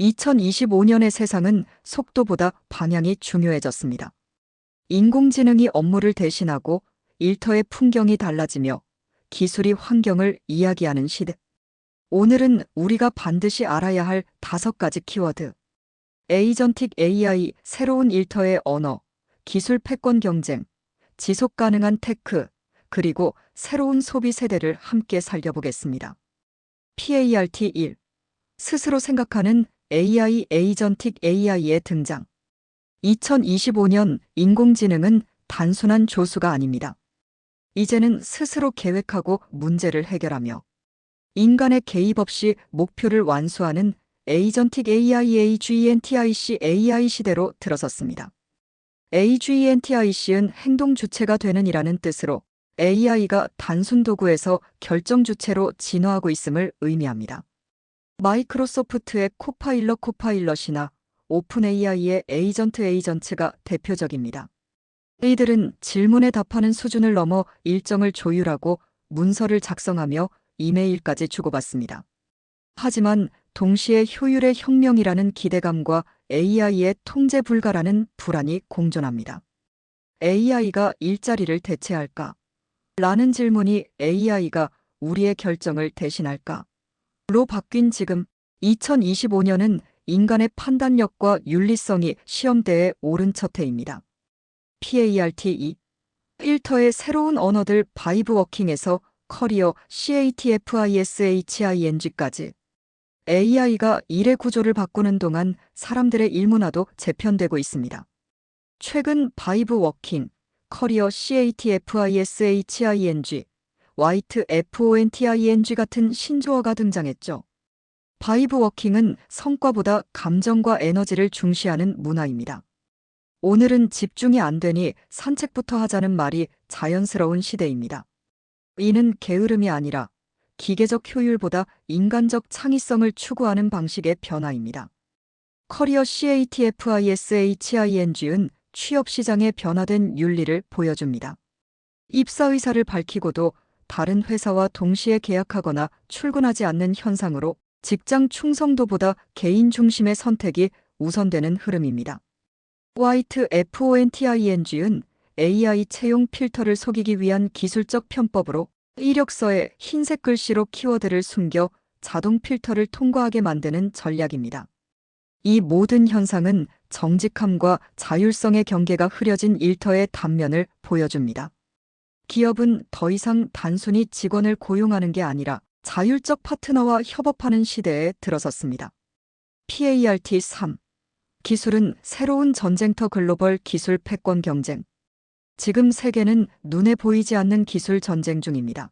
2025년의 세상은 속도보다 방향이 중요해졌습니다. 인공지능이 업무를 대신하고 일터의 풍경이 달라지며 기술이 환경을 이야기하는 시대. 오늘은 우리가 반드시 알아야 할 다섯 가지 키워드. 에이전틱 AI, 새로운 일터의 언어, 기술 패권 경쟁, 지속 가능한 테크, 그리고 새로운 소비 세대를 함께 살펴보겠습니다. PART 1. 스스로 생각하는 AI 에이전틱 AI의 등장. 2025년 인공지능은 단순한 조수가 아닙니다. 이제는 스스로 계획하고 문제를 해결하며 인간의 개입 없이 목표를 완수하는 에이전틱 AI AGNTIC AI 시대로 들어섰습니다. AGNTIC은 행동 주체가 되는 이라는 뜻으로 AI가 단순 도구에서 결정 주체로 진화하고 있음을 의미합니다. 마이크로소프트의 코파일럿 코파일럿이나 오픈 AI의 에이전트 에이전트가 대표적입니다. 이들은 질문에 답하는 수준을 넘어 일정을 조율하고 문서를 작성하며 이메일까지 주고받습니다. 하지만 동시에 효율의 혁명이라는 기대감과 AI의 통제 불가라는 불안이 공존합니다. AI가 일자리를 대체할까? 라는 질문이 AI가 우리의 결정을 대신할까? 로 바뀐 지금 2025년은 인간의 판단력과 윤리성이 시험대에 오른 첫 해입니다. PART2 일터의 새로운 언어들 바이브 워킹에서 커리어 CATFISHING까지 AI가 일의 구조를 바꾸는 동안 사람들의 일문화도 재편되고 있습니다. 최근 바이브 워킹, 커리어 CATFISHING, 화이트 FONTING 같은 신조어가 등장했죠. 바이브 워킹은 성과보다 감정과 에너지를 중시하는 문화입니다. 오늘은 집중이 안 되니 산책부터 하자는 말이 자연스러운 시대입니다. 이는 게으름이 아니라 기계적 효율보다 인간적 창의성을 추구하는 방식의 변화입니다. 커리어 CATFISHING은 취업 시장의 변화된 윤리를 보여줍니다. 입사 의사를 밝히고도 다른 회사와 동시에 계약하거나 출근하지 않는 현상으로 직장 충성도보다 개인 중심의 선택이 우선되는 흐름입니다. 화이트 FONTING은 AI 채용 필터를 속이기 위한 기술적 편법으로 이력서에 흰색 글씨로 키워드를 숨겨 자동 필터를 통과하게 만드는 전략입니다. 이 모든 현상은 정직함과 자율성의 경계가 흐려진 일터의 단면을 보여줍니다. 기업은 더 이상 단순히 직원을 고용하는 게 아니라 자율적 파트너와 협업하는 시대에 들어섰습니다. PART 3. 기술은 새로운 전쟁터 글로벌 기술 패권 경쟁. 지금 세계는 눈에 보이지 않는 기술 전쟁 중입니다.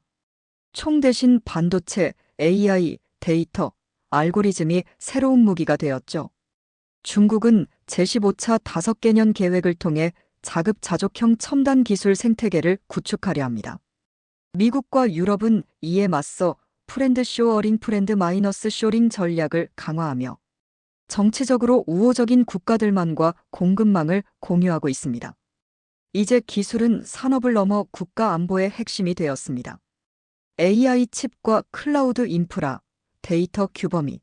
총 대신 반도체, AI, 데이터, 알고리즘이 새로운 무기가 되었죠. 중국은 제15차 5개년 계획을 통해 자급자족형 첨단 기술 생태계를 구축하려 합니다. 미국과 유럽은 이에 맞서 프렌드 쇼어링 프렌드 마이너스 쇼링 전략을 강화하며 정치적으로 우호적인 국가들만과 공급망을 공유하고 있습니다. 이제 기술은 산업을 넘어 국가 안보의 핵심이 되었습니다. AI 칩과 클라우드 인프라, 데이터 규범이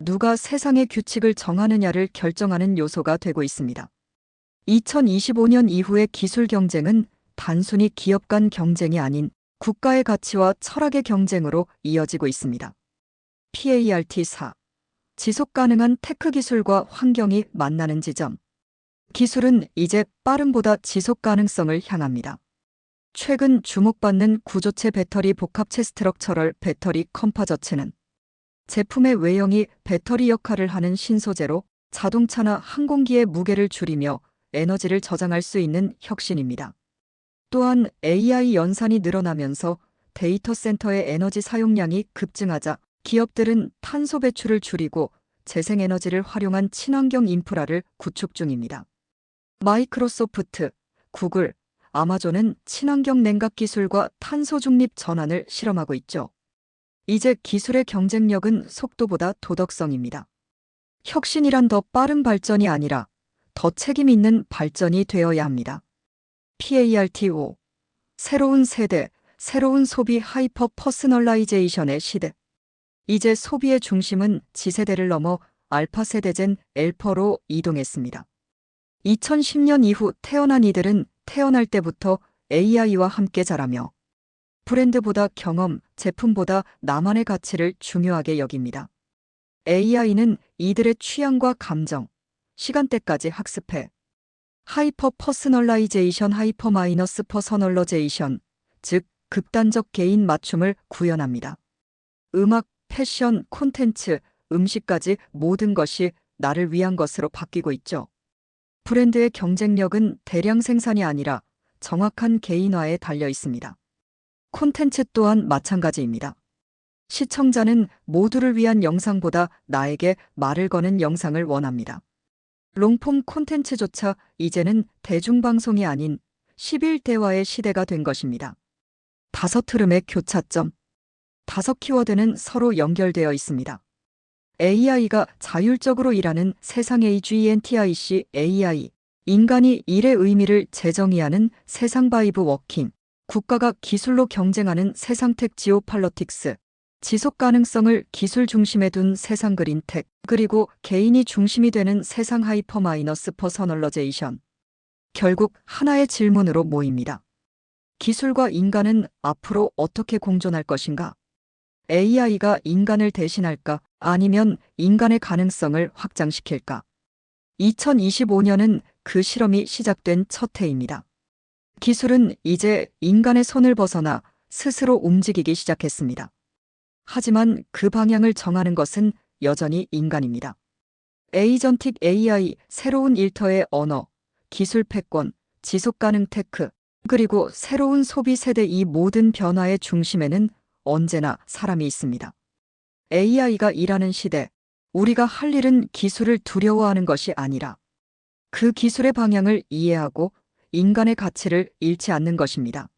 누가 세상의 규칙을 정하느냐를 결정하는 요소가 되고 있습니다. 2025년 이후의 기술 경쟁은 단순히 기업 간 경쟁이 아닌 국가의 가치와 철학의 경쟁으로 이어지고 있습니다. PART4 지속 가능한 테크 기술과 환경이 만나는 지점. 기술은 이제 빠름보다 지속 가능성을 향합니다. 최근 주목받는 구조체 배터리 복합체 스트럭처럴 배터리 컴파저체는 제품의 외형이 배터리 역할을 하는 신소재로 자동차나 항공기의 무게를 줄이며 에너지를 저장할 수 있는 혁신입니다. 또한 AI 연산이 늘어나면서 데이터 센터의 에너지 사용량이 급증하자 기업들은 탄소 배출을 줄이고 재생에너지를 활용한 친환경 인프라를 구축 중입니다. 마이크로소프트, 구글, 아마존은 친환경 냉각 기술과 탄소 중립 전환을 실험하고 있죠. 이제 기술의 경쟁력은 속도보다 도덕성입니다. 혁신이란 더 빠른 발전이 아니라 더 책임 있는 발전이 되어야 합니다. PARTO 새로운 세대, 새로운 소비 하이퍼 퍼스널라이제이션의 시대. 이제 소비의 중심은 지세대를 넘어 알파 세대젠 엘퍼로 이동했습니다. 2010년 이후 태어난 이들은 태어날 때부터 AI와 함께 자라며 브랜드보다 경험, 제품보다 나만의 가치를 중요하게 여깁니다. AI는 이들의 취향과 감정, 시간대까지 학습해 하이퍼 퍼스널라이제이션 하이퍼 마이너스 퍼서널러제이션, 즉 극단적 개인 맞춤을 구현합니다. 음악, 패션, 콘텐츠, 음식까지 모든 것이 나를 위한 것으로 바뀌고 있죠. 브랜드의 경쟁력은 대량 생산이 아니라 정확한 개인화에 달려 있습니다. 콘텐츠 또한 마찬가지입니다. 시청자는 모두를 위한 영상보다 나에게 말을 거는 영상을 원합니다. 롱폼 콘텐츠조차 이제는 대중방송이 아닌 11대화의 시대가 된 것입니다. 다섯 흐름의 교차점. 다섯 키워드는 서로 연결되어 있습니다. AI가 자율적으로 일하는 세상 AGNTIC AI. 인간이 일의 의미를 재정의하는 세상 바이브 워킹. 국가가 기술로 경쟁하는 세상 텍 지오 팔러틱스. 지속 가능성을 기술 중심에 둔 세상 그린텍. 그리고 개인이 중심이 되는 세상 하이퍼 마이너스 퍼서널러제이션. 결국 하나의 질문으로 모입니다. 기술과 인간은 앞으로 어떻게 공존할 것인가? AI가 인간을 대신할까? 아니면 인간의 가능성을 확장시킬까? 2025년은 그 실험이 시작된 첫 해입니다. 기술은 이제 인간의 손을 벗어나 스스로 움직이기 시작했습니다. 하지만 그 방향을 정하는 것은 여전히 인간입니다. 에이전틱 AI, 새로운 일터의 언어, 기술 패권, 지속 가능 테크, 그리고 새로운 소비 세대 이 모든 변화의 중심에는 언제나 사람이 있습니다. AI가 일하는 시대, 우리가 할 일은 기술을 두려워하는 것이 아니라 그 기술의 방향을 이해하고 인간의 가치를 잃지 않는 것입니다.